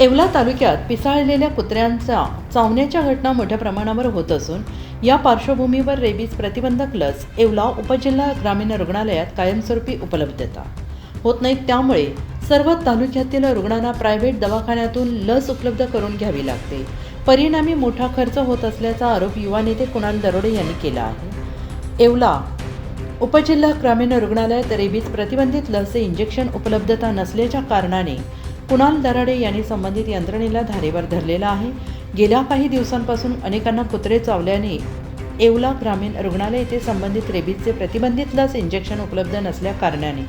येवला तालुक्यात पिसाळलेल्या कुत्र्यांचा चावण्याच्या घटना मोठ्या प्रमाणावर होत असून या पार्श्वभूमीवर रेबीज प्रतिबंधक लस येवला उपजिल्हा ग्रामीण रुग्णालयात कायमस्वरूपी उपलब्धता होत नाही त्यामुळे सर्व तालुक्यातील रुग्णांना प्रायव्हेट दवाखान्यातून लस उपलब्ध करून घ्यावी लागते. परिणामी मोठा खर्च होत असल्याचा आरोप युवा नेते कुणाल दरोडे यांनी केला आहे. येवला उपजिल्हा ग्रामीण रुग्णालयात रेबीज प्रतिबंधित लसचे इंजेक्शन उपलब्धता नसल्याच्या कारणाने कुणाल दराडे यांनी संबंधित यंत्रणेला धारेवर धरलेला आहे. गेल्या काही दिवसांपासून अनेकांना कुत्रे चावल्याने येवला ग्रामीण रुग्णालय येथे संबंधित रेबीजचे प्रतिबंधित लस इंजेक्शन उपलब्ध नसल्या कारणाने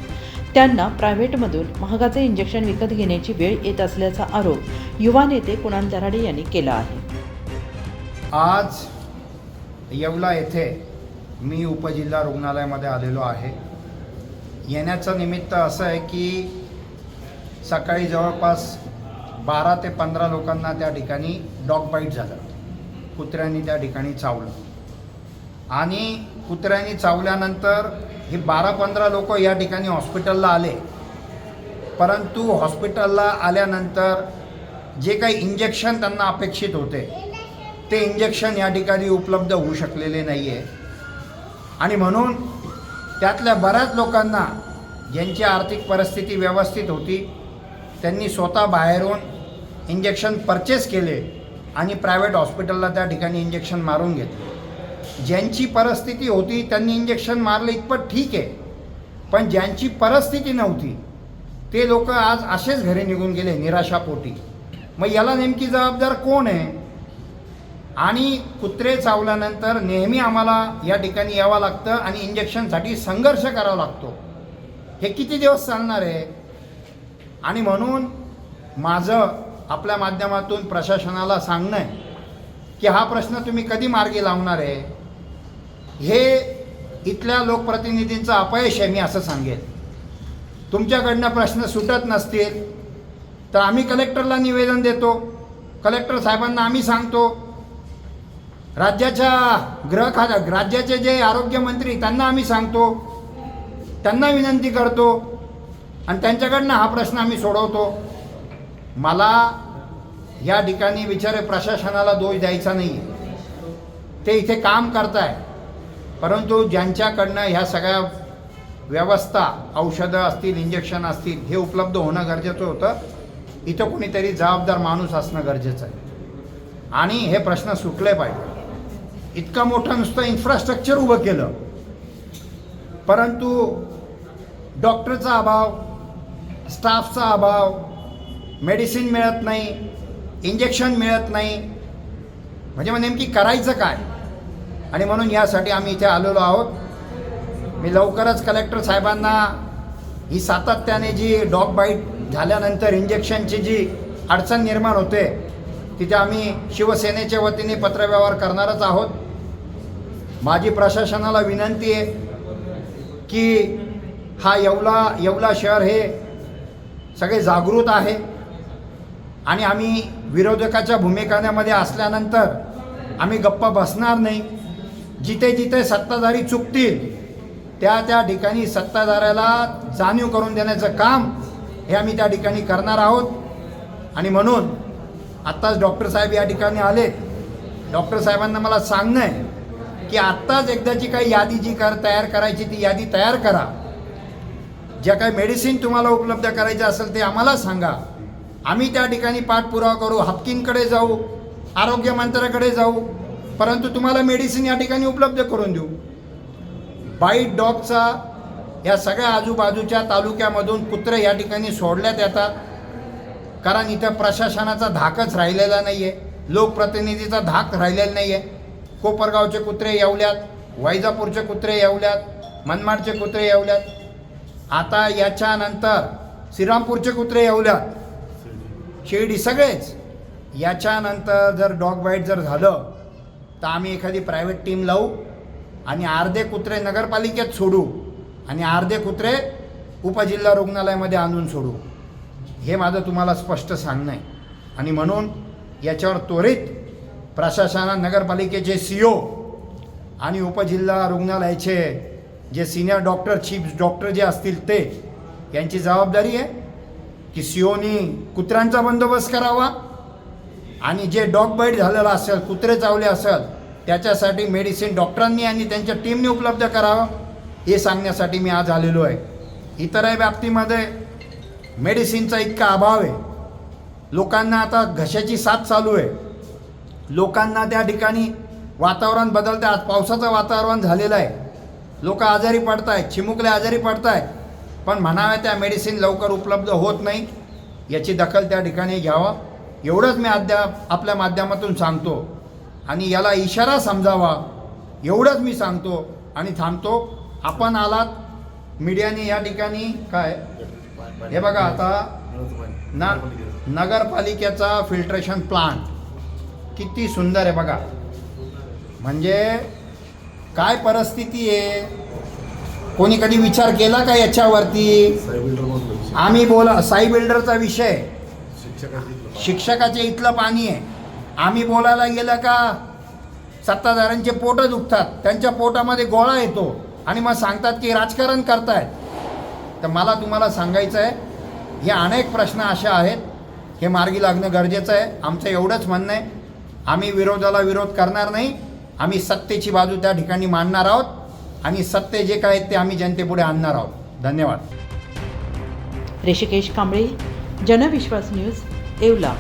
त्यांना प्रायव्हेटमधून महागाचे इंजेक्शन विकत घेण्याची वेळ येत असल्याचा आरोप युवा नेते कुणाल दराडे यांनी केला आहे. आज येवला येथे मी उपजिल्हा रुग्णालयामध्ये आलेलो आहे. येण्याचं निमित्त असं आहे की सकाळी जवळपास बारा ते पंधरा लोकांना त्या ठिकाणी डॉग बाईट झालं. कुत्र्यांनी त्या ठिकाणी चावलं. आणि कुत्र्यांनी चावल्यानंतर हे बारा पंधरा लोक या ठिकाणी हॉस्पिटलला आले. परंतु हॉस्पिटलला आल्यानंतर जे काही इंजेक्शन त्यांना अपेक्षित होते ते इंजेक्शन या ठिकाणी उपलब्ध होऊ शकलेले नाही आहे आणि म्हणून त्यातल्या बऱ्याच लोकांना ज्यांची आर्थिक परिस्थिती व्यवस्थित होती त्यांनी स्वतः बाहेरून इंजेक्शन परचेस केले आणि प्रायव्हेट हॉस्पिटलला त्या ठिकाणी इंजेक्शन मारून घेतले. ज्यांची परिस्थिती होती त्यांनी इंजेक्शन मारलं इतपत ठीक आहे. पण ज्यांची परिस्थिती नव्हती ते लोक आज असेच घरी निघून गेले निराशापोटी. मग याला नेमकी जबाबदार कोण आहे? आणि कुत्रे चावल्यानंतर नेहमी आम्हाला या ठिकाणी यावं लागतं आणि इंजेक्शनसाठी संघर्ष करावा लागतो. हे किती दिवस चालणार आहे? आणि म्हणून माझं आपल्या माध्यमातून प्रशासनाला सांगणं आहे की हा प्रश्न तुम्ही कधी मार्गी लावणार आहे हे इथल्या लोकप्रतिनिधींचं अपयश आहे मी असं सांगेन. तुमच्याकडनं प्रश्न सुटत नसतील तर आम्ही कलेक्टरला निवेदन देतो. कलेक्टर साहेबांना आम्ही सांगतो. राज्याच्या गृह खा राज्याचे जे आरोग्यमंत्री त्यांना आम्ही सांगतो. त्यांना विनंती करतो. आणि त्यांच्याकडनं हा प्रश्न आम्ही सोडवतो. मला या ठिकाणी विचारे प्रशासनाला दोष द्यायचा नाही ते इथे काम करताय. परंतु ज्यांच्याकडनं ह्या सगळ्या व्यवस्था औषधं असतील इंजेक्शन असतील हे उपलब्ध होणं गरजेचं होतं. इथं कोणीतरी जबाबदार माणूस असणं गरजेचं आहे. आणि हे प्रश्न सुटले पाहिजे. इतकं मोठं नुसतं इन्फ्रास्ट्रक्चर उभं केलं. परंतु डॉक्टरचा अभाव स्टाफचा अभाव मेडिसिन मिळत नाही इंजेक्शन मिळत नाही. म्हणजे मग नेमकी करायचं काय? आणि म्हणून यासाठी आम्ही इथे आलेलो आहोत. मी लवकरच कलेक्टर साहेबांना ही सातत्याने जी डॉग बाईट झाल्यानंतर इंजेक्शनची जी अडचण निर्माण होते तिथे आम्ही शिवसेनेच्या वतीने पत्रव्यवहार करणारच आहोत. माझी प्रशासनाला विनंती आहे की हा येवला येवला शहर हे सगळे जागृत आहे. आणि आम्ही विरोधकाच्या भूमिकांमध्ये असल्यानंतर आम्ही गप्पा बसणार नाही. जिथे जिथे सत्ताधारी चुकतील त्या त्या ठिकाणी सत्ताधाऱ्याला जाणीव करून देण्याचं काम हे आम्ही त्या ठिकाणी करणार आहोत. आणि म्हणून आत्ताच डॉक्टर साहेब या ठिकाणी आलेत डॉक्टर साहेबांना मला सांगणं आहे की आत्ताच एकदाची काही यादी जी कर तयार करायची ती यादी तयार करा. ज्या काही मेडिसिन तुम्हाला उपलब्ध करायच्या असेल ते आम्हाला सांगा. आम्ही त्या ठिकाणी पाठपुरावा करू हापकींकडे जाऊ आरोग्य मंत्र्याकडे जाऊ परंतु तुम्हाला मेडिसिन या ठिकाणी उपलब्ध करून देऊ. बाईट डॉगचा या सगळ्या आजूबाजूच्या तालुक्यामधून कुत्रे या ठिकाणी सोडल्यात येतात. कारण इथं प्रशासनाचा धाकच राहिलेला नाही आहे लोकप्रतिनिधीचा धाक राहिलेला नाही आहे कोपरगावचे कुत्रे येवल्यात वैजापूरचे कुत्रे येवल्यात मनमाडचे कुत्रे येवल्यात. आता याच्यानंतर श्रीरामपूरचे कुत्रे येवल्यात शिर्डी सगळेच. याच्यानंतर जर डॉग बाईट जर झालं तर आम्ही एखादी प्रायव्हेट टीम लावू आणि अर्धे कुत्रे नगरपालिकेत सोडू आणि अर्धे कुत्रे उपजिल्हा रुग्णालयामध्ये आणून सोडू. हे माझं तुम्हाला स्पष्ट सांगणं आहे. आणि म्हणून याच्यावर त्वरित प्रशासना नगरपालिकेचे सी ओ आणि उपजिल्हा रुग्णालयाचे जे सिनियर डॉक्टर चीफ डॉक्टर जे असतील ते यांची जबाबदारी आहे की सीओनी कुत्र्यांचा बंदोबस्त करावा आणि जे डॉग बाईट झालेलं असेल कुत्रे चावले असेल त्याच्यासाठी मेडिसिन डॉक्टरांनी आणि त्यांच्या टीमने उपलब्ध करावं हे सांगण्यासाठी मी आज आलेलो आहे. इतरही बाबतीमध्ये मेडिसिनचा इतका अभाव आहे. लोकांना आता घशाची साथ चालू आहे. लोकांना त्या ठिकाणी वातावरण बदलतं आज पावसाचं वातावरण झालेलं आहे. लोक आजारी पडत आहेत चिमुकले आजारी पडत आहेत पण म्हणाव्या त्या मेडिसिन लवकर उपलब्ध होत नाही. याची दखल त्या ठिकाणी घ्यावा. एवढंच मी अद्याप आपल्या माध्यमातून सांगतो. आणि याला इशारा समजावा. एवढंच मी सांगतो. आणि थांबतो. आपण आलात. मीडियाने या ठिकाणी काय? हे बघा आता. ना नगरपालिकेचा फिल्ट्रेशन प्लांट किती सुंदर आहे बघा. म्हणजे काय परिस्थिती आहे? कोणी कधी विचार केला का याच्यावरती? आम्ही बोला साई बिल्डरचा विषय. शिक्षकाचे इथलं पाणी आहे. आम्ही बोलायला गेलं का सत्ताधाऱ्यांचे पोटं दुखतात. त्यांच्या पोटामध्ये गोळा येतो. आणि मग सांगतात की राजकारण करतायत. तर मला तुम्हाला सांगायचं आहे हे अनेक प्रश्न असे आहेत. हे मार्गी लागणं गरजेचं आहे. आमचं एवढंच म्हणणं आहे. आम्ही विरोधाला विरोध करणार नाही. आम्ही सत्तेची बाजू त्या ठिकाणी मांडणार आहोत. आणि सत्य जे काय ते आम्ही जनतेपुढे आणणार आहोत. धन्यवाद. ऋषिकेश कांबळे जनविश्वास न्यूज येवला.